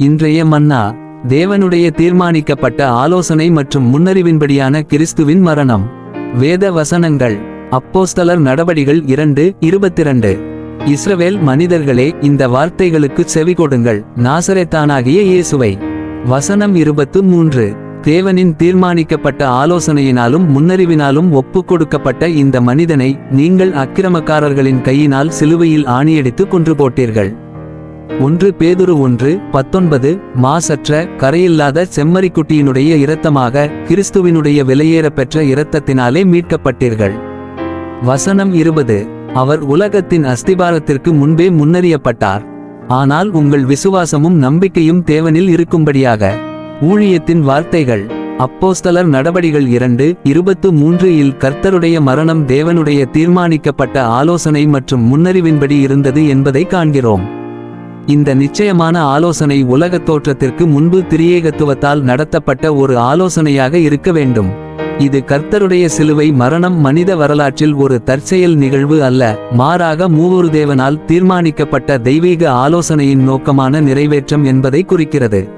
இன்றைய மன்னா தேவனுடைய தீர்மானிக்கப்பட்ட ஆலோசனை மற்றும் முன்னறிவின்படியான கிறிஸ்துவின் மரணம். வேத வசனங்கள் அப்போஸ்தலர் நடவடிகள் இரண்டு இருபத்திரண்டு. இஸ்ரவேல் மனிதர்களே இந்த வார்த்தைகளுக்கு செவிகொடுங்கள் நாசரேத்தானாகிய இயேசுவை. வசனம் இருபத்து மூன்று. தேவனின் தீர்மானிக்கப்பட்ட ஆலோசனையினாலும் முன்னறிவினாலும் ஒப்புக் கொடுக்கப்பட்ட இந்த மனிதனை நீங்கள் அக்கிரமக்காரர்களின் கையினால் சிலுவையில் ஆணியடித்து கொன்று போட்டீர்கள். ஒன்று பேதுரு ஒன்று பத்தொன்பது மாசற்ற கரையில்லாத செம்மறிக்குட்டியினுடைய இரத்தமாக கிறிஸ்துவினுடைய விலையேறப்பெற்ற இரத்தத்தினாலே மீட்கப்பட்டீர்கள். வசனம் இருபது அவர் உலகத்தின் அஸ்திபாரத்திற்கு முன்பே முன்னறியப்பட்டார். ஆனால் உங்கள் விசுவாசமும் நம்பிக்கையும் தேவனில் இருக்கும்படியாக. ஊழியத்தின் வார்த்தைகள் அப்போஸ்தலர் நடபடிகள் இரண்டு இருபத்து மூன்று இல் கர்த்தருடைய மரணம் தேவனுடைய தீர்மானிக்கப்பட்ட ஆலோசனை மற்றும் முன்னறிவின்படி இருந்தது என்பதை காண்கிறோம். இந்த நிச்சயமான ஆலோசனை உலகத் தோற்றத்திற்கு முன்பு திரியேகத்துவத்தால் நடத்தப்பட்ட ஒரு ஆலோசனையாக இருக்க வேண்டும். இது கர்த்தருடைய சிலுவை மரணம் மனித வரலாற்றில் ஒரு தற்செயல் நிகழ்வு அல்ல மாறாக மூவொரு தேவனால் தீர்மானிக்கப்பட்ட தெய்வீக ஆலோசனையின் நோக்கமான நிறைவேற்றம் என்பதை குறிக்கிறது.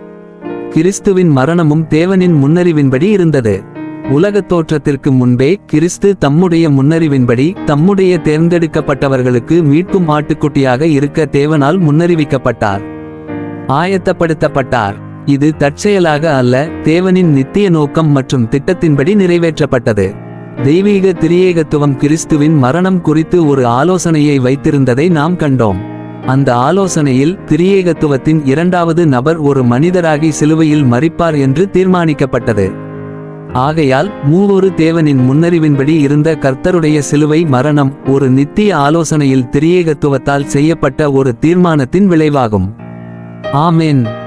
கிறிஸ்துவின் மரணமும் தேவனின் முன்னறிவின்படி இருந்தது. உலகத் தோற்றத்திற்கு முன்பே கிறிஸ்து தம்முடைய முன்னறிவின்படி தம்முடைய தேர்ந்தெடுக்கப்பட்டவர்களுக்கு மீட்கும் ஆட்டுக்குட்டியாக இருக்க தேவனால் முன்னறிவிக்கப்பட்டார். ஆயத்தப்படுத்தப்பட்டார். இது தற்செயலாக அல்ல தேவனின் நித்திய நோக்கம் மற்றும் திட்டத்தின்படி நிறைவேற்றப்பட்டது. தெய்வீக திரியேகத்துவம் கிறிஸ்துவின் மரணம் குறித்து ஒரு ஆலோசனையை வைத்திருந்ததை நாம் கண்டோம். அந்த ஆலோசனையில் திரியேகத்துவத்தின் இரண்டாவது நபர் ஒரு மனிதராகி சிலுவையில் மறிப்பார் என்று தீர்மானிக்கப்பட்டது. ஆகையால் மூவொரு தேவனின் முன்னறிவின்படி இருந்த கர்த்தருடைய சிலுவை மரணம் ஒரு நித்திய ஆலோசனையில் திரியேகத்துவத்தால் செய்யப்பட்ட ஒரு தீர்மானத்தின் விளைவாகும். ஆமேன்.